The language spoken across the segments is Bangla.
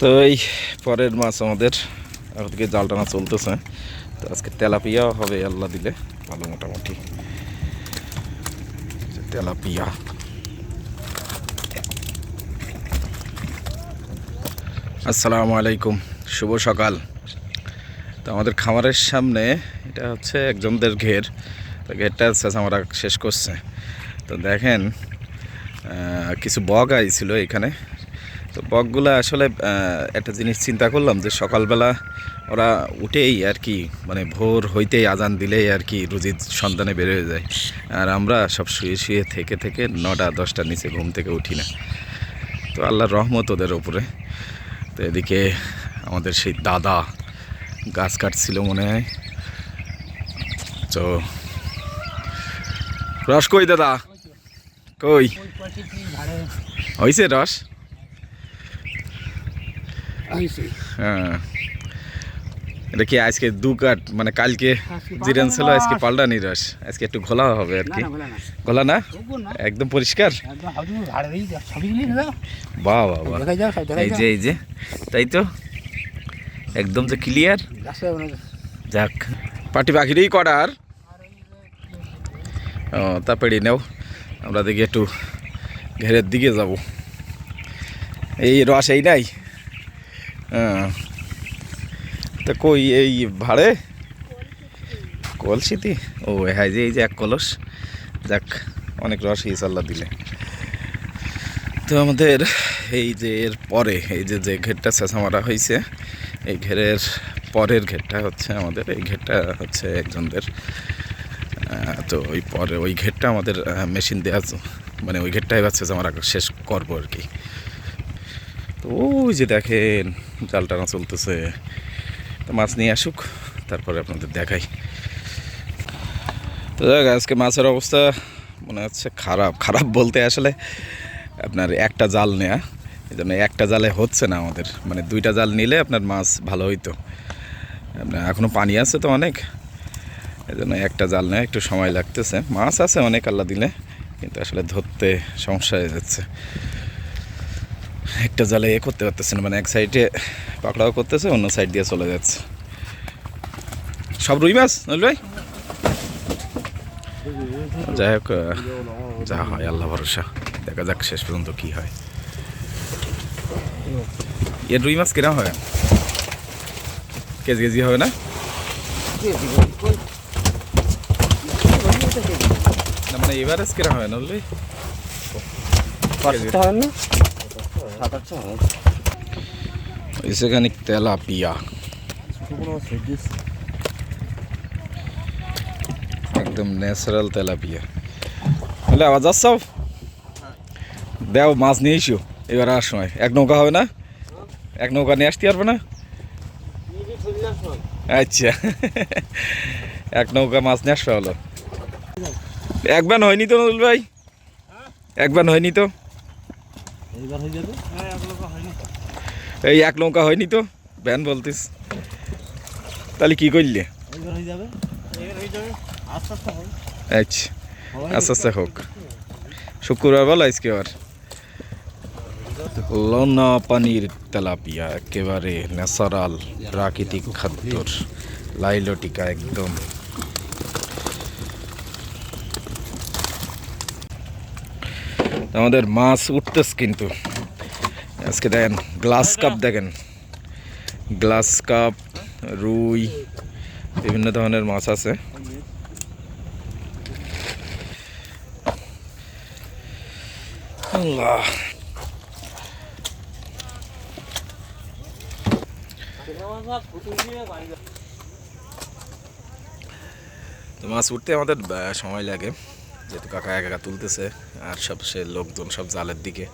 তো এই পরের মাছ আমাদের। ওদিকে জাল টানা চলতেছে। তো আজকে তেলাপিয়া হবে, আল্লাহ দিলে। ভালো মোটামুটি। তেলাপিয়া। আসসালামু আলাইকুম। শুভ সকাল। তো আমাদের খামারের সামনে এটা হচ্ছে একজনদের ঘের। তো ঘেরটা আমরা শেষ করছে। তো দেখেন কিছু বগ আইছিল এখানে। তো বকগুলো আসলে একটা জিনিস চিন্তা করলাম যে সকালবেলা ওরা উঠেই আর কি মানে ভোর হইতেই আজান দিলেই আর কি রুজির সন্ধানে বের হয়ে যায়। আর আমরা সব শুয়ে শুয়ে থেকে থেকে নটা দশটার নিচে ঘুম থেকে উঠি না। তো আল্লাহর রহমত ওদের ওপরে তো এদিকে আমাদের সেই দাদা গাছ কাটছিল মনে হয়। তো রস কই দাদা? কই? হয়েছে রস? হ্যাঁ। এটা কি আজকে দু কাট? মানে কালকে জিরান ছিল আজকে পাল্টানি রস আজকে একটু ঘোলা হবে আর কি। ঘোলা না। একদম পরিষ্কার? বাহ বাহ বাহ। এই যে এই যে। তাই তো? একদম যে ক্লিয়ার যাক। পাটি পাখিরই করার। ও তা পেড়ি নেও। আমরা দেখি একটু ঘেরের দিকে যাব। এই রস এই নাই? তা কই, এই ভাড়ে? কলসিতে? ও হ্যাঁ যে এই যে এক কলস। যাক, অনেক রস আল্লাহ দিলে। তো আমাদের এই যে এর পরে, এই যে যে ঘেরটা চেঁচা মারা হয়েছে এই ঘেরের পরের ঘেরটা হচ্ছে আমাদের, এই ঘেরটা হচ্ছে একজনদের। তো ওই পরে, ওই ঘেরটা আমাদের মেশিন দেওয়া। মানে ওই ঘেরটা এবার চেঁচা মারা শেষ করব আর কি। তো ওই যে দেখেন জাল টানা চলতেছে। তো মাছ নিয়ে আসুক, তারপরে আপনাদের দেখাই। তো দেখ আজকে মাছের অবস্থা মনে হচ্ছে খারাপ। খারাপ বলতে আসলে আপনার একটা জাল নেয়া এই জন্য একটা জালে হচ্ছে না আমাদের। মানে দুইটা জাল নিলে আপনার মাছ ভালো হইতো। আপনার এখনও পানি আছে তো অনেক এই জন্য একটা জাল নেওয়া একটু সময় লাগতেছে। মাছ আছে অনেক, আল্লাহ দিলে, কিন্তু আসলে ধরতে সমস্যা হয়ে যাচ্ছে। একটা জালে এ করতে পারতেছে না মানে এক সাইডে পাকড়াও করতেছে, অন্য সাইড দিয়ে চলে যাচ্ছে। সব রুই মাছ ভাই? যাই হোক যা হয়, আল্লাহ ভরসা। দেখা যাক শেষ পর্যন্ত কি হয়। এর রুই মাছ কিরম হয়? কেজি কেজি হবে না? না মানে এভারেজ কিরম হয় ভাই? সেখানে তেলাপিয়া। একদম ন্যাচারাল তেলাপিয়া। আওয়াজ দেও মাছ নিয়ে এসো। এবার আর সময়। এক নৌকা হবে না? এক নৌকা নিয়ে আসতে পারবে না? আচ্ছা। এক নৌকা মাছ নিয়ে আসবে হলো। এক ব্যান হয়নি তো নজরুল ভাই? এক হয়নি। এই এক নৌকা হয়নি তো? ব্যান বলতিস। তাহলে কি করলে? আচ্ছা আস্তে আস্তে হোক। শুক্রবার বলো আজকে আর লনা পানির তেলাপিয়া একেবারে ন্যাচারাল প্রাকৃতিক খাদ্যর লাইলটিকা একদম। আমাদের মাছ উঠতেস কিন্তু। আজকে দেখেন গ্লাস কাপ দেখেন। গ্লাস কাপ রুই বিভিন্ন ধরনের মাছ আছে। আল্লাহ। তো মাছ উঠতে আমাদের সময় লাগে। যেহেতু কাকা একা একা তুলতেছে, আর সব সে লোকজন সব জালের দিকে।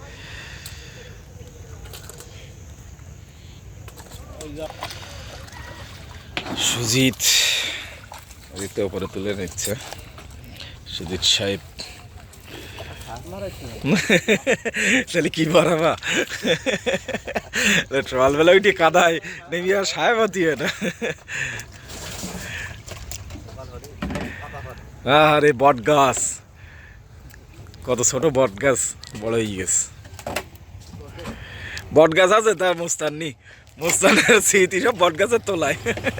সুজিত ওদিকটা উপরে তুলে নিচ্ছে। সুজিত সাহেব। তাহলে কি বাড়াবা সকালবেলা উঠে কাদায় নেমে আর সাহেব দিয়ে না। আরে বট গাছ। কত ছোট বট গাছ বড় হয়ে গেছে। বট গাছ আছে তা মুস্তান মুস্তানের স্মৃতি সব বট গাছের তোলায়।